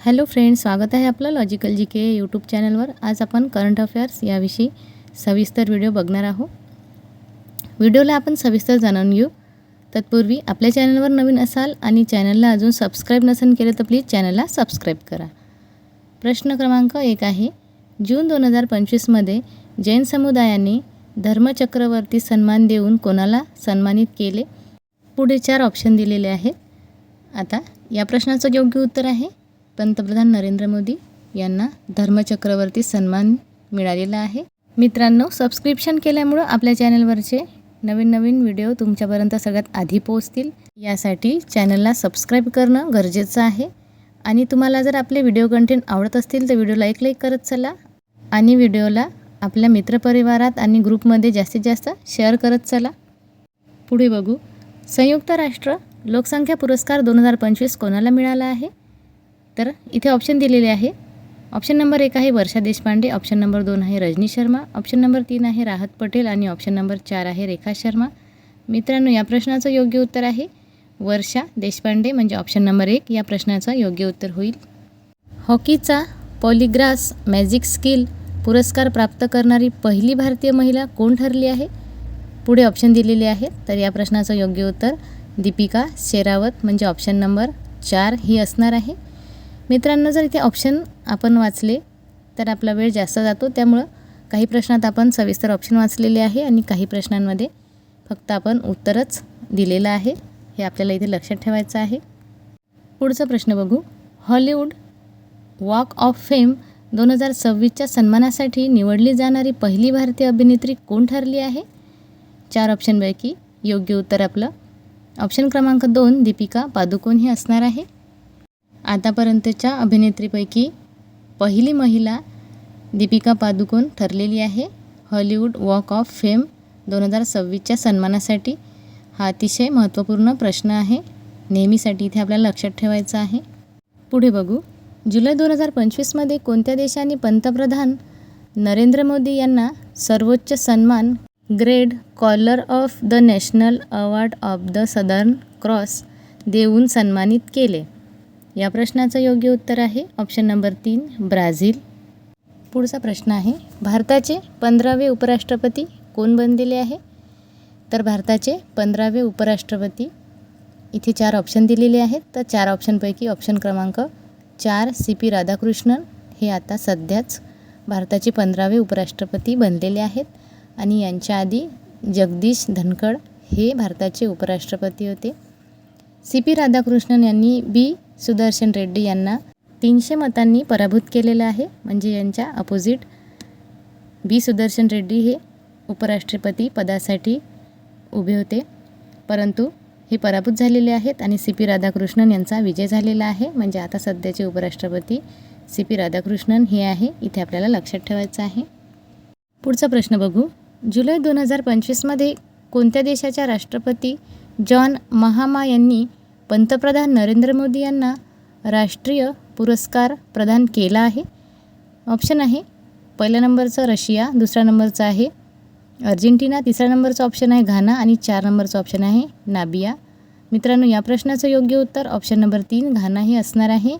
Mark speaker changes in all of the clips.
Speaker 1: Hello friends स्वागत आहे आपलं लॉजिकल जी के यूट्यूब चॅनलवर. आज आपण करंट अफेअर्स याविषयी सविस्तर व्हिडिओ बघणार आहोत. व्हिडिओला आपण सविस्तर जाणून घेऊ. तत्पूर्वी आपल्या चॅनलवर नवीन असाल आणि चॅनलला अजून सबस्क्राईब नसेल केलं तर प्लीज चॅनलला सबस्क्राईब करा. प्रश्न क्रमांक एक आहे जून दोन हजार पंचवीसमध्ये जैन समुदायाने धर्मचक्रवर्ती सन्मान देऊन कोणाला सन्मानित केले? पुढे चार ऑप्शन दिलेले आहेत. आता या प्रश्नाचं योग्य उत्तर आहे पंतप्रधान नरेंद्र मोदी यांना धर्मचक्रवर्ती सन्मान मिळालेला आहे. मित्रांनो सबस्क्रिप्शन केल्यामुळं आपल्या चॅनलवरचे नवीन नवीन व्हिडिओ तुमच्यापर्यंत सगळ्यात आधी पोहोचतील. यासाठी चॅनलला सबस्क्राईब करणं गरजेचं आहे. आणि तुम्हाला जर आपले व्हिडिओ कंटेंट आवडत असतील तर व्हिडिओला एक लाईक करत चला. आणि व्हिडिओला आपल्या मित्रपरिवारात आणि ग्रुपमध्ये जास्तीत जास्त शेअर करत चला. पुढे बघू. संयुक्त राष्ट्र लोकसंख्या पुरस्कार दोन हजार पंचवीस कोणाला मिळाला आहे? तर इथे ऑप्शन दिलेले आहे. ऑप्शन नंबर एक आहे वर्षा देशपांडे ऑप्शन नंबर दोन आहे रजनी शर्मा ऑप्शन नंबर तीन आहे राहत पटेल आणि ऑप्शन नंबर चार आहे रेखा शर्मा. मित्रांनो या प्रश्नाचं योग्य उत्तर आहे. वर्षा देशपांडे म्हणजे ऑप्शन नंबर एक या प्रश्नाचं योग्य उत्तर होईल. हॉकीचा पॉलिग्रास मॅजिक स्किल पुरस्कार प्राप्त करणारी पहिली भारतीय महिला कोण ठरली आहे? पुढे ऑप्शन दिलेले आहेत तर या प्रश्नाचं योग्य उत्तर दीपिका शेरावत म्हणजे ऑप्शन नंबर चार ही असणार आहे. मित्रांनो जर इथे ऑप्शन आपण वाचले तर आपला वेळ जास्त जातो. त्यामुळं काही प्रश्नात आपण सविस्तर ऑप्शन वाचलेले आहे आणि काही प्रश्नांमध्ये फक्त आपण उत्तरच दिलेलं आहे. हे आपल्याला इथे लक्षात ठेवायचं आहे. पुढचा प्रश्न बघू. हॉलिवूड वॉक ऑफ फेम दोन हजार सव्वीसच्या सन्मानासाठी निवडली जाणारी पहिली भारतीय अभिनेत्री कोण ठरली आहे? चार ऑप्शनपैकी योग्य उत्तर आपलं. ऑप्शन क्रमांक दोन दीपिका पादुकोण ही असणार आहे. आतापर्यंतच्या अभिनेत्रीपैकी पहिली महिला दीपिका पादुकोण ठरलेली आहे. हॉलिवूड वॉक ऑफ फेम दोन हजार सव्वीसच्या सन्मानासाठी हा अतिशय महत्त्वपूर्ण प्रश्न आहे. नेहमीसाठी इथे आपल्याला लक्षात ठेवायचं आहे. पुढे बघू. जुलै दोन हजार पंचवीसमध्ये कोणत्या देशाने पंतप्रधान नरेंद्र मोदी यांना सर्वोच्च सन्मान grand collar of the national award of the southern cross देऊन सन्मानित केले? या प्रश्नाचं योग्य उत्तर आहे. ऑप्शन नंबर तीन ब्राझील. पुढचा प्रश्न आहे भारताचे पंधरावे उपराष्ट्रपती कोण बनलेले आहे? तर भारताचे पंधरावे उपराष्ट्रपती इथे चार ऑप्शन दिलेले आहेत. तर चार ऑप्शनपैकी ऑप्शन क्रमांक चार सी पी राधाकृष्णन. हे आता सध्याच भारताचे पंधरावे उपराष्ट्रपती बनलेले आहेत. आणि यांच्या आधी जगदीश धनखड हे भारताचे उपराष्ट्रपती होते. सी पी राधाकृष्णन यांनी बी सुदर्शन रेड्डी यांना तीनशे मतांनी पराभूत केलेलं आहे. म्हणजे यांच्या अपोजिट बी सुदर्शन रेड्डी हे उपराष्ट्रपती पदासाठी उभे होते. परंतु हे पराभूत झालेले आहेत आणि सी. पी. राधाकृष्णन यांचा विजय झालेला आहे. म्हणजे आता सध्याचे उपराष्ट्रपती सी. पी. राधाकृष्णन हे आहे. इथे आपल्याला लक्षात ठेवायचं आहे. पुढचा प्रश्न बघू. जुलै दोन हजार पंचवीसमध्ये कोणत्या देशाच्या राष्ट्रपती जॉन महामा यांनी पंतप्रधान नरेंद्र मोदी यांना राष्ट्रीय पुरस्कार प्रदान केला आहे. ऑप्शन आहे पहिल्या नंबरचं रशिया दुसऱ्या नंबरचं आहे अर्जेंटिना तिसऱ्या नंबरचं ऑप्शन आहे घाना आणि चार नंबरचं ऑप्शन आहे नाबिया. मित्रांनो या प्रश्नाचं योग्य उत्तर ऑप्शन नंबर तीन घाना हे असणार आहे.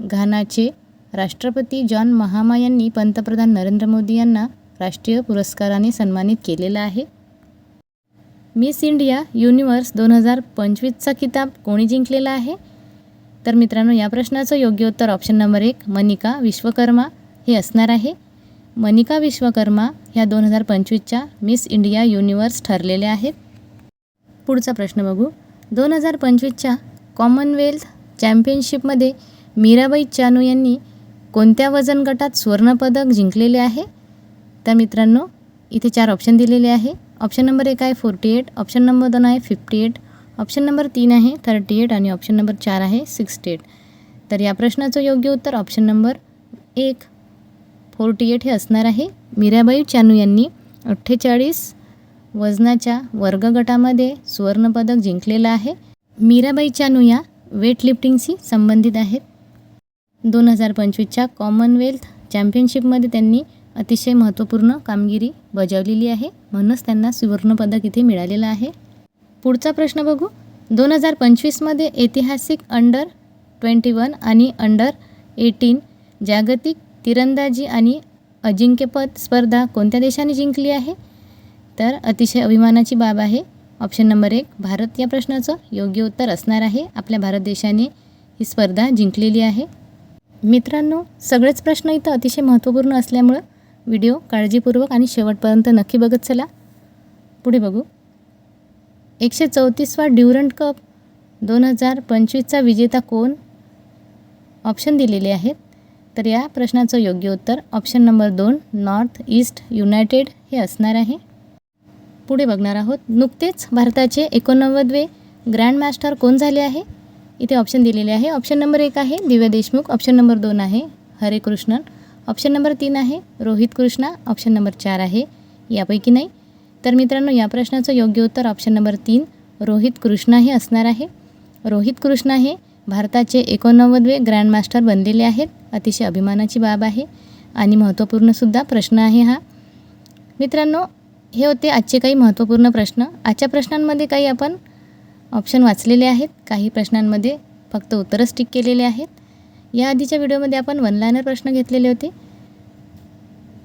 Speaker 1: घानाचे राष्ट्रपती जॉन महामा यांनी पंतप्रधान नरेंद्र मोदी यांना राष्ट्रीय पुरस्काराने सन्मानित केलेलं आहे. मिस इंडिया युनिवर्स दोन हजार पंचवीसचा किताब कोणी जिंकलेला आहे? तर मित्रांनो या प्रश्नाचं योग्य उत्तर ऑप्शन नंबर एक मनिका विश्वकर्मा हे असणार आहे. मनिका विश्वकर्मा ह्या दोन हजार पंचवीसच्या मिस इंडिया युनिवर्स ठरलेल्या आहेत. पुढचा प्रश्न बघू. दोन हजार पंचवीसच्या कॉमनवेल्थ चॅम्पियनशिपमध्ये मीराबाई चानू यांनी कोणत्या वजन गटात सुवर्णपदक जिंकलेले आहे? तर मित्रांनो इथे चार ऑप्शन दिलेले आहे. ऑप्शन नंबर एक आहे फोर्टी एट ऑप्शन नंबर दोन आहे फिफ्टी एट ऑप्शन नंबर तीन आहे थर्टी एट आणि ऑप्शन नंबर चार आहे सिक्स्टी एट. तर या प्रश्नाचं योग्य उत्तर ऑप्शन नंबर एक फोर्टी एट हे असणार आहे. मीराबाई चानू यांनी अठ्ठेचाळीस वजनाच्या वर्ग गटामध्ये सुवर्णपदक जिंकलेलं आहे. मीराबाई चानू या वेटलिफ्टिंगशी संबंधित आहेत. दोन हजार पंचवीसच्या कॉमनवेल्थ चॅम्पियनशिपमध्ये त्यांनी अतिशय महत्त्वपूर्ण कामगिरी बजावलेली आहे. म्हणूनच त्यांना सुवर्णपदक इथे मिळालेलं आहे. पुढचा प्रश्न बघू. दोन हजार पंचवीसमध्ये ऐतिहासिक अंडर ट्वेंटी वन आणि अंडर एटीन जागतिक तिरंदाजी आणि अजिंक्यपद स्पर्धा कोणत्या देशाने जिंकली आहे? तर अतिशय अभिमानाची बाब आहे. ऑप्शन नंबर एक भारत या प्रश्नाचं योग्य उत्तर असणार आहे. आपल्या भारत देशाने ही स्पर्धा जिंकलेली आहे. मित्रांनो सगळेच प्रश्न इथं अतिशय महत्त्वपूर्ण असल्यामुळं व्हिडिओ काळजीपूर्वक आणि शेवटपर्यंत नक्की बघत चला. पुढे बघू. एकशे चौतीसवा ड्युरंट कप दोन हजार पंचवीसचा विजेता कोण? ऑप्शन दिलेले आहेत. तर या प्रश्नाचं योग्य उत्तर ऑप्शन नंबर दोन नॉर्थ ईस्ट युनायटेड हे असणार आहे. पुढे बघणार आहोत. नुकतेच भारताचे एकोणनव्वदवे ग्रँड मास्टर कोण झाले आहे? इथे ऑप्शन दिलेले आहे. ऑप्शन नंबर एक आहे दिव्या देशमुख. ऑप्शन नंबर दोन आहे हरे कृष्णन. ऑप्शन नंबर तीन आहे. रोहित कृष्णा ऑप्शन नंबर चार आहे. यापैकी नाही. तर मित्रांनो या प्रश्नाचं योग्य उत्तर ऑप्शन नंबर तीन रोहित कृष्णा हे असणार आहे. रोहित कृष्णा हे भारताचे एकोणनव्वदवे ग्रँडमास्टर बनलेले आहेत. अतिशय अभिमानाची बाब आहे. आणि महत्त्वपूर्णसुद्धा प्रश्न आहे हा. मित्रांनो हे होते आजचे काही महत्त्वपूर्ण प्रश्न. आजच्या प्रश्नांमध्ये काही आपण ऑप्शन वाचलेले आहेत. काही प्रश्नांमध्ये फक्त उत्तरच टिक केलेले आहेत. या आधीच्या व्हिडिओमध्ये आपण वन लायनर प्रश्न घेतलेले होते.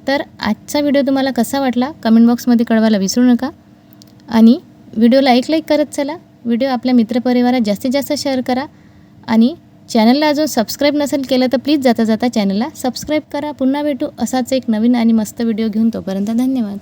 Speaker 1: तर आजचा व्हिडिओ तुम्हाला कसा वाटला? कमेंट बॉक्समध्ये कळवायला विसरू नका. आणि व्हिडिओला एक लाईक करत चला. व्हिडिओ आपल्या मित्रपरिवारात जास्तीत जास्त शेअर करा. आणि चॅनलला अजून सबस्क्राईब नसेल केलं तर प्लीज जाता जाता चॅनलला सबस्क्राईब करा. पुन्हा भेटू असाच एक नवीन आणि मस्त व्हिडिओ घेऊन तोपर्यंत धन्यवाद.